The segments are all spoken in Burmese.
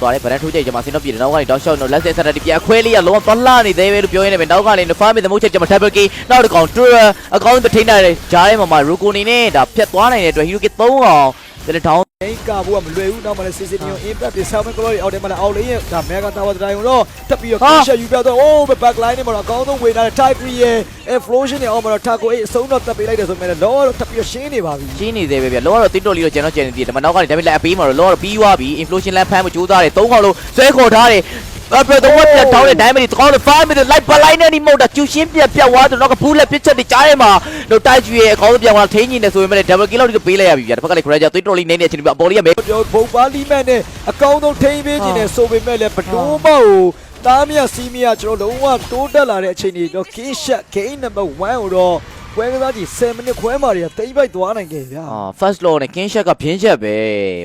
သွားတယ်ဗရန်ထိုးကြိတ်ကျမှဆင်းတော့ပြည်တယ်နောက်ကနေတောက်လျှောက်တော့လက်ဆက်ဆက်တဲ့ပြန်ခွဲလေးကလုံးဝသွားလာနေသေးပဲလို့ပြောရင်းနဲ့ပဲနောက်ကနေဖားမီသမုတ်ချက်ကျမှ double key နောက်တစ်ကောင် tour အကောင်းထိန်းနိုင်တယ်ဂျားထဲမှာမှာရူကိုနေနဲ့ဒါဖြတ်သွားနိုင်တဲ့အတွက် hero key 3အောင် တယ်လေတောင်းအိမ်ကဘူးကမလွယ်ဘူးနောက်မှလည်းစီစီနီယို impact တွေ seven glory အောက်ထဲမှာလည်းအောက်လေးရဲ့ဒါ mega tower တိုင်းတော့တက်ပြီးတော့ crash ယူပြတော့ oh back line နဲ့မှာတော့အကောင်းဆုံးဝင်လာတဲ့ type 3ရဲ့ explosion နဲ့အောက်မှာတော့ taco အေးအဆုံးတော့တက်ပေးလိုက်တယ်ဆိုမှလည်းလောတော့တက်ပြီးတော့ရှင်းနေပါပြီရှင်းနေသေးပဲဗျလောကတော့တင်းတော်လေးတော့ကျွန်တော်ကျန်နေသေးတယ်ဒါမှနောက်ကနေဒါပေမဲ့လည်းအပေးမှာတော့လောကတော့ပြီးသွားပြီ inflation လမ်းဖမ်းမကြိုးစားတယ်သုံးခေါက်လုံးဆွဲခေါ်ထားတယ် အပတော့တော့တောင်းတဲ့ diamond တွေတောင်းတဲ့5 minute light ပလိုက်နေနေမို့တာကျူရှင်းပြတ်ပြတ်သွားတယ်တော့ကဘူးလက်ပစ်ချက်တွေကြားထဲမှာတော့တိုက်ကျွေရဲ့အကောင်းဆုံးပြန်သွားထိန်းနေတယ်ဆိုပေမဲ့ double kill လောက်ဒီပေးလိုက်ရပြီဗျတစ်ဖက်ကလည်း crash တင်းတော်လေးနေနေအချိန်ပြအပေါ်လေးကမဲပြောဘုံပါလီမန်နဲ့အကောင်းဆုံးထိန်းပေးခြင်းနဲ့ဆိုပေမဲ့လည်းဘတိုးမောက်ကိုတားမြစီမီယာကျွန်တော်လုံးဝတိုးတက်လာတဲ့အချိန်တွေတော့ king shot game number 1ကိုတော့ ပွဲကစားကြည့်7မိနစ်ခွဲမှတွေကတိမ့်ပိုက်သွားနိုင်ခဲ့ဗျာအာ first law နဲ့ king shot ကဖြင်းချက်ပဲ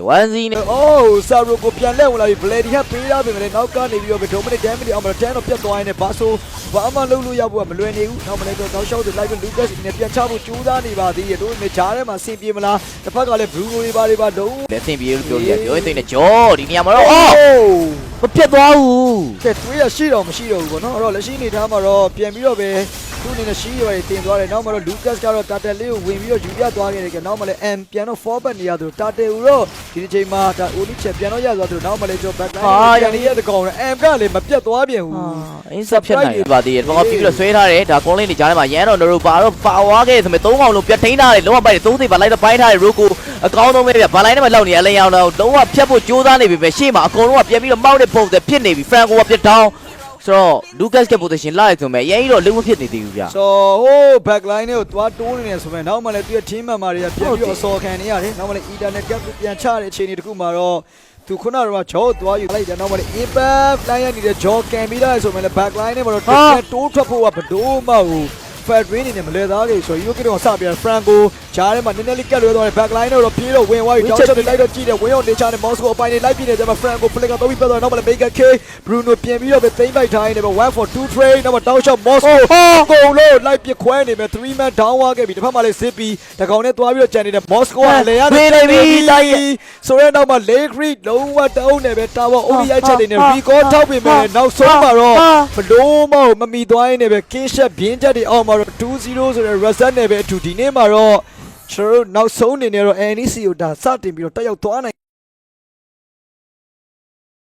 1 z နဲ့အိုးဆာရိုကိုပြန်လက်ဝင်လာပြီဘလေဒီဟပေးရပြီမလဲနောက်ကနေပြီးတော့ဒိုမနစ်ဒမ်မီအောင်မတန်းတော့ပြတ်သွားရင်လည်းဘာဆိုဘာမှလုပ်လို့ရဖို့ကမလွယ်နေဘူးနောက်မလဲတော့တောက်လျှောက်တွေလိုက်ပြီးလူကက်စ်နဲ့ပြန်ချဖို့ကြိုးစားနေပါသေးတယ်တို့နဲ့ဂျားထဲမှာဆင်ပြေမလားတစ်ဖက်ကလည်းဘရူနိုတွေပါတွေပါလုံးလက်ဆင်ပြေလို့ပြောလို့ရပြောရင်သိနေကြောဒီနေရာမှာတော့အော်အိုးမပြတ်သွားဘူးကဲတွေးရရှိတော့မရှိတော့ဘူးပေါ့နော်အဲ့တော့လက်ရှိအနေထားမှာတော့ပြန်ပြီးတော့ပဲ သူ့အနေနဲ့ရှိရွယ်တင်သွားတယ်နောက်မှာတော့လူကတ်ကတော့တာတယ်လေးကိုဝင်ပြီးတော့ယူပြသွားခဲ့တယ်ကဲနောက်မှာလည်း M ပြန်တော့ forward နေရသူတာတယ်ဦးတော့ဒီတစ်ချိန်မှာဒါအိုလီချက်ပြန်တော့ရသွားသူနောက်မှာလည်းကျွန်တော် back line ပြန်နေရတဲ့ကောင်နဲ့ M ကလည်းမပြတ်သွားပြန်ဘူးအင်းဆက်ဖြတ်နိုင်ပါသေးတယ်ဘာပြီးပြီးတော့ဆွဲထားတယ်ဒါကွန်လင်းနေကြားထဲမှာရန်တော့တို့ပါတော့ပါဝါခဲ့ဆိုမဲ့၃កောင်လုံးပြတ်ထိန်းထားတယ်လုံးဝပိုက်တယ်၃သိပါလိုက်တော့ပိုင်းထားတယ်ရိုကိုအကောင်းဆုံးပဲဗျဘာလိုက်နဲ့မှလောက်နေရလဲအောင်တော့လုံးဝဖြတ်ဖို့ကြိုးစားနေပြီပဲရှေ့မှာအကုန်လုံးကပြန်ပြီးတော့မောက်တဲ့ပုံစံဖြစ်နေပြီဖရန်ကိုကပြတ်တောင်း ဆိုတော့လူကတ်က position လာရဆိုမဲ့အရင်တော့လုံးဝဖြစ်နေသေးဘူးဗျဆိုဟိုး back line ကိုသွားတိုးနေတယ်ဆိုမဲ့နောက်မှလည်းသူရဲ့ team member တွေကပြန်ပြီးတော့အစော်ခံနေရတယ်နောက်မှလည်း internet gap ကိုပြန်ချတဲ့အခြေအနေတခုမှာတော့သူခုနကတော့ဂျောသွားယူလိုက်တယ်နောက်မှလည်း impact line ရနေတဲ့ဂျောကန်ပြီးလိုက်ဆိုမဲ့လည်း back line နဲ့မှာတော့ပြန်တိုးထွက်ဖို့ကဘဒိုးမဟုတ် Federer နေနဲ့မလဲသားလေဆိုတော့ UK တော့စပြန် Franco ဂျားထဲမှာနည်းနည်းလေးကတ်လွဲသွားတယ် back line တော့ပြေးတော့ဝင်သွားပြီတောင်းချက်တွေလိုက်တော့ကြည့်တယ်ဝင်အောင်နေချနဲ့ Moscow အပိုင်းနေလိုက်ပြနေတယ်မှာ Franco play ကတော့ပြီးပတ်သွားတော့နောက်မှလည်း Mega K Bruno ပြင်ပြီးတော့ပဲသိမ့်ပိုက်ထားနေတယ်1 for 2 trade နောက်မှတောင်းရှော့ Moscow ကုန်လို့လိုက်ပြခွဲနေမယ်3 man down သွားခဲ့ပြီတစ်ဖက်မှာလည်း Zippy တကောင်နဲ့သွားပြီးတော့ကြံနေတယ် Moscow ကလည်းရတယ်ဆိုရဲနောက်မှာ Lake Creek လုံးဝတုံးနေပဲ Tower အုပ်ရိုက်ချက်နေနဲ့ record ထောက်ပြင်မယ်နောက်ဆုံးမှာတော့ဘလို့မဟုတ်မမီသွားရင်လည်းပဲ King Shot ဘင်းချက်တွေအောက်မှာတော့2-0ဆိုတဲ့ result နဲ့ပဲအထူဒီနေ့မှာတော့ ကျွန်တော်တို့နောက်ဆုံးအနေနဲ့တော့ NEC ကိုဒါစတင်ပြီးတော့တက်ရောက်သွားနိုင်